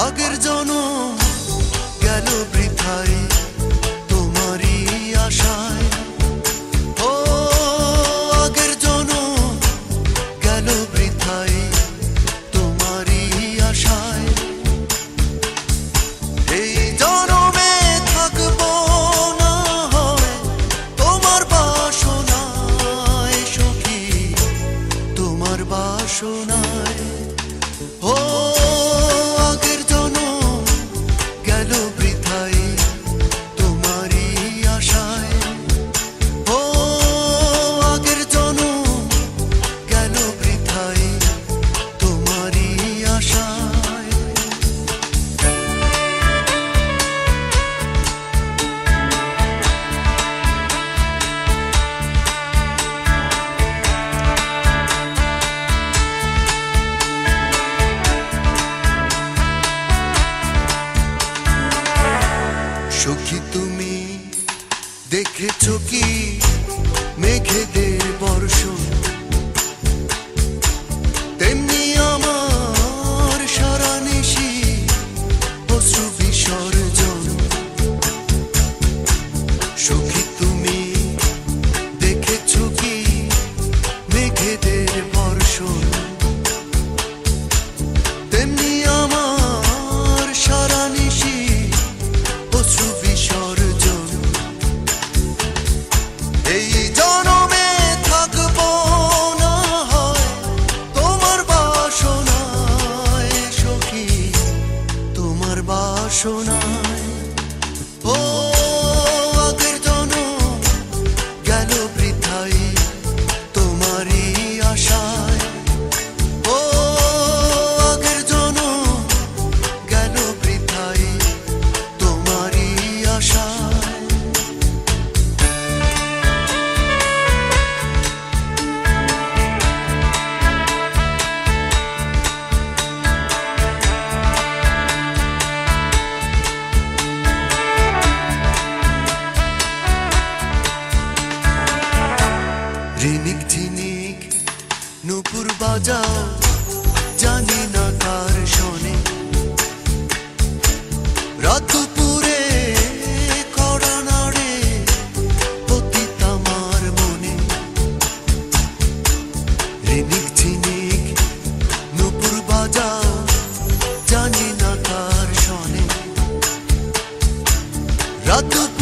আগের জনম গেল বৃথায়। সখী তুমি দেখেছ কি মেঘেদের বর্ষণ? রিনিক ঝিনিক নুপুর বাজাও, জানি না কার শোনে। রাত ঝিনিক নুপুর বাজাও, জানি না কার শোনে। রাত